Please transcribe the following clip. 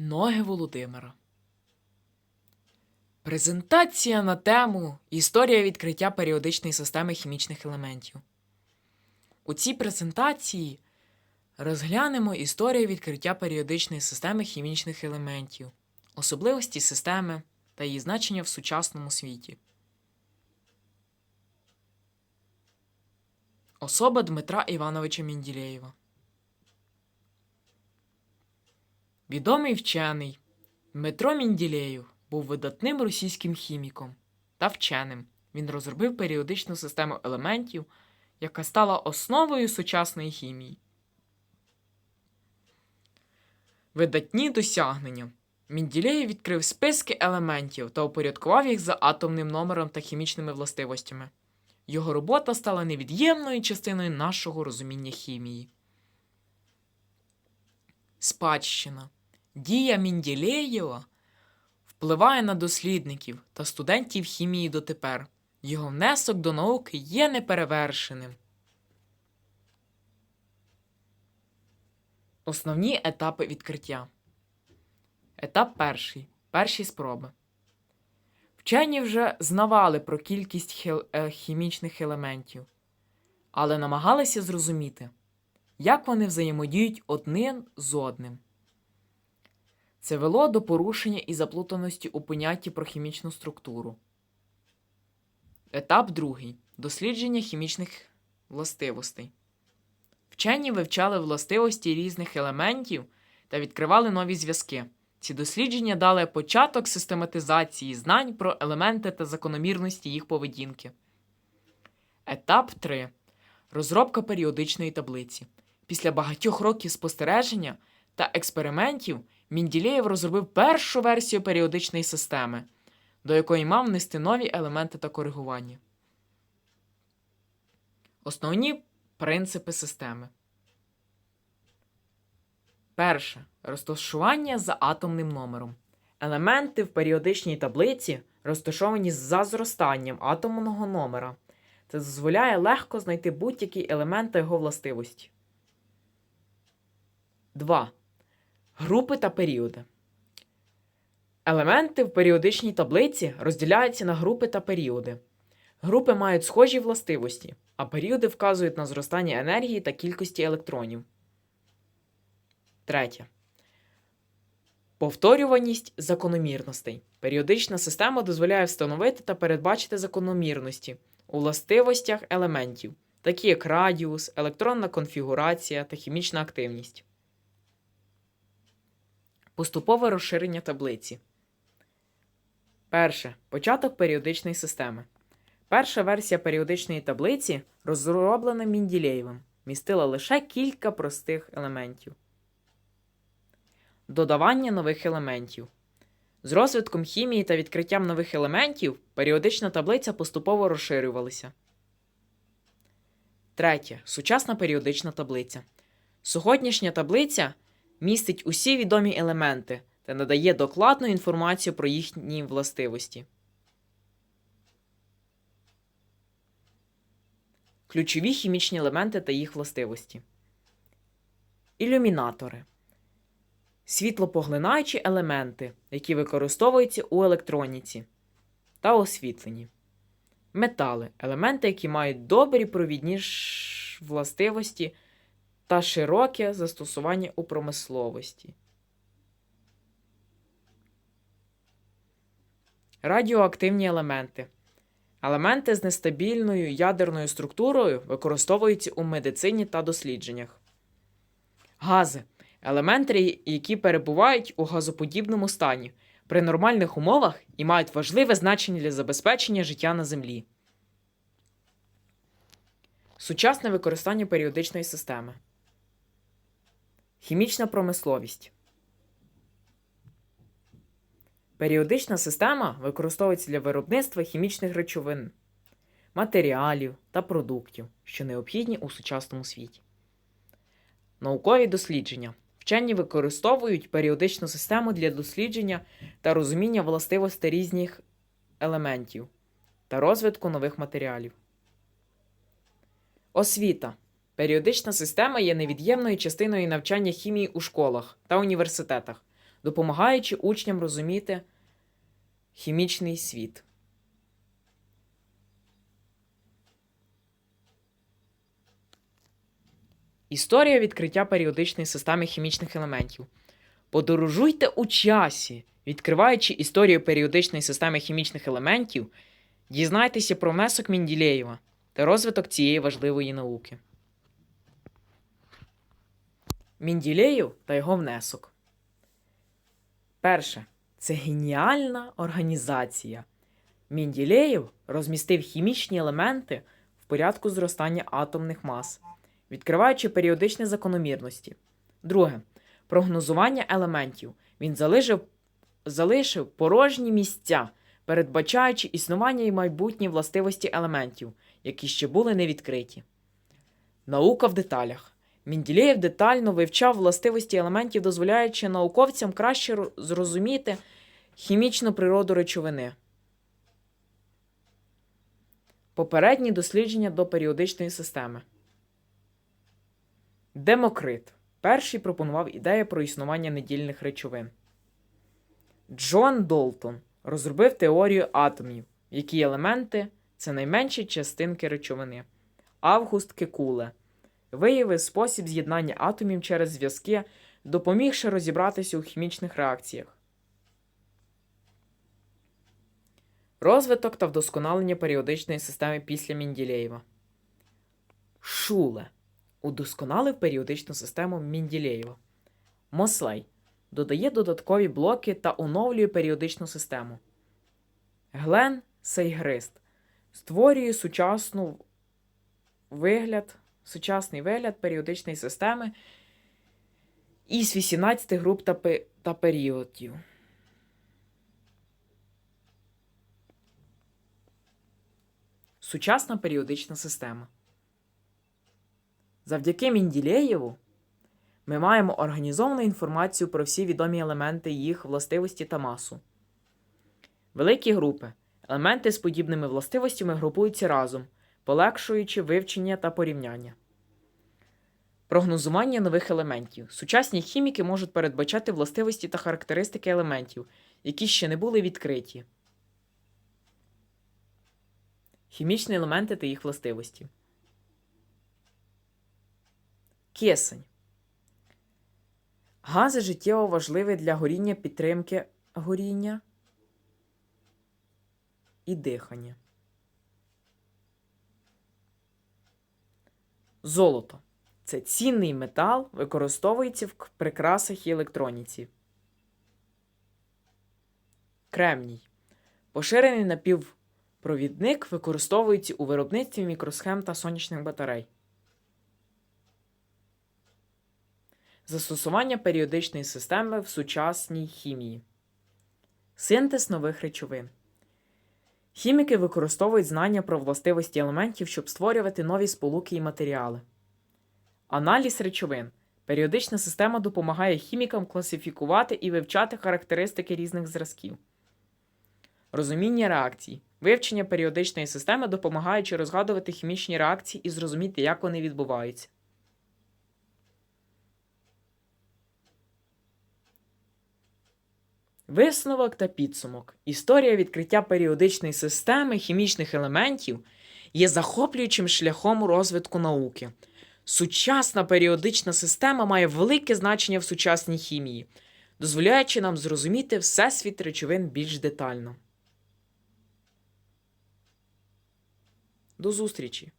Ноги Володимира. Презентація на тему Історія відкриття періодичної системи хімічних елементів. У цій презентації розглянемо історію відкриття періодичної системи хімічних елементів, особливості системи та її значення в сучасному світі. Особа Дмитра Івановича Мінділеєва. Відомий вчений Дмитро Мінділеєв був видатним російським хіміком та вченим. Він розробив періодичну систему елементів, яка стала основою сучасної хімії. Видатні досягнення. Мінділеєв відкрив списки елементів та упорядкував їх за атомним номером та хімічними властивостями. Його робота стала невід'ємною частиною нашого розуміння хімії. Спадщина. Дія Мінділеєва впливає на дослідників та студентів хімії дотепер. Його внесок до науки є неперевершеним. Основні етапи відкриття. Етап перший. Перші спроби. Вчені вже знавали про кількість хел- е, хімічних елементів, але намагалися зрозуміти, як вони взаємодіють один з одним. Це вело до порушення і заплутаності у понятті про хімічну структуру. Етап другий. Дослідження хімічних властивостей. Вчені вивчали властивості різних елементів та відкривали нові зв'язки. Ці дослідження дали початок систематизації знань про елементи та закономірності їх поведінки. Етап 3. Розробка періодичної таблиці. Після багатьох років спостереження та експериментів Мінділеєв розробив першу версію періодичної системи, до якої мав внести нові елементи та коригування. Основні принципи системи. Перше. Розташування за атомним номером. Елементи в періодичній таблиці розташовані за зростанням атомного номера. Це дозволяє легко знайти будь-який елемент та його властивості. 2. Групи та періоди. Елементи в періодичній таблиці розділяються на групи та періоди. Групи мають схожі властивості, а періоди вказують на зростання енергії та кількості електронів. Третє. Повторюваність закономірностей. Періодична система дозволяє встановити та передбачити закономірності у властивостях елементів, такі як радіус, електронна конфігурація та хімічна активність. Поступове розширення таблиці. Перше. Початок періодичної системи. Перша версія періодичної таблиці, розроблена Мінділеєвим, містила лише кілька простих елементів. Додавання нових елементів. З розвитком хімії та відкриттям нових елементів періодична таблиця поступово розширювалася. Третє. Сучасна періодична таблиця. Сьогоднішня таблиця містить усі відомі елементи та надає докладну інформацію про їхні властивості. Ключові хімічні елементи та їх властивості. Ілюмінатори. Світлопоглинаючі елементи, які використовуються у електроніці та освітленні. Метали елементи, які мають добрі провідні властивості та широке застосування у промисловості. Радіоактивні елементи. Елементи з нестабільною ядерною структурою використовуються у медицині та дослідженнях. Гази елементи, які перебувають у газоподібному стані при нормальних умовах і мають важливе значення для забезпечення життя на Землі. Сучасне використання періодичної системи. Хімічна промисловість. Періодична система використовується для виробництва хімічних речовин, матеріалів та продуктів, що необхідні у сучасному світі. Наукові дослідження. Вчені використовують періодичну систему для дослідження та розуміння властивостей різних елементів та розвитку нових матеріалів. Освіта. Періодична система є невід'ємною частиною навчання хімії у школах та університетах. допомагаючи учням розуміти хімічний світ. Історія відкриття періодичної системи хімічних елементів. Подорожуйте у часі, відкриваючи історію періодичної системи хімічних елементів, дізнайтеся про внесок Менділеєва та розвиток цієї важливої науки. Менділеєв та його внесок. Перше. Це геніальна організація. Менділеєв розмістив хімічні елементи в порядку зростання атомних мас, відкриваючи періодичні закономірності. Друге. Прогнозування елементів. Він залишив, залишив порожні місця, передбачаючи існування і майбутні властивості елементів, які ще були не відкриті. Наука в деталях. Менділеєв детально вивчав властивості елементів, дозволяючи науковцям краще зрозуміти хімічну природу речовини. Попередні дослідження до періодичної системи. Демокрит перший пропонував ідею про існування недільних речовин. Джон Долтон розробив теорію атомів, в якій елементи це найменші частинки речовини. Август Кекуле виявив спосіб з'єднання атомів через зв'язки, допомігши розібратися у хімічних реакціях. Розвиток та вдосконалення періодичної системи після Менділеєва. Шуле удосконалив періодичну систему Менділеєва. Мослей додає додаткові блоки та оновлює періодичну систему. Глен Сейгрист створює сучасну вигляд, сучасний вигляд періодичної системи із 18 груп та, та періодів. Сучасна періодична система. Завдяки Менділеєву ми маємо організовану інформацію про всі відомі елементи, їх властивості та масу. Великі групи. Елементи з подібними властивостями групуються разом, полегшуючи вивчення та порівняння. Прогнозування нових елементів. Сучасні хіміки можуть передбачати властивості та характеристики елементів, які ще не були відкриті. Хімічні елементи та їх властивості. Кисень. Гази життєво важливі для горіння підтримки горіння і дихання. Золото. Це цінний метал, використовується в прикрасах і електроніці. Кремній. Поширений напівпровідник використовується у виробництві мікросхем та сонячних батарей. Застосування періодичної системи в сучасній хімії. Синтез нових речовин. Хіміки використовують знання про властивості елементів, щоб створювати нові сполуки і матеріали. Аналіз речовин. Періодична система допомагає хімікам класифікувати і вивчати характеристики різних зразків. Розуміння реакцій. Вивчення періодичної системи допомагаючи розгадувати хімічні реакції і зрозуміти, як вони відбуваються. Висновок та підсумок. Історія відкриття періодичної системи хімічних елементів є захоплюючим шляхом розвитку науки. Сучасна періодична система має велике значення в сучасній хімії, дозволяючи нам зрозуміти всесвіт речовин більш детально. До зустрічі!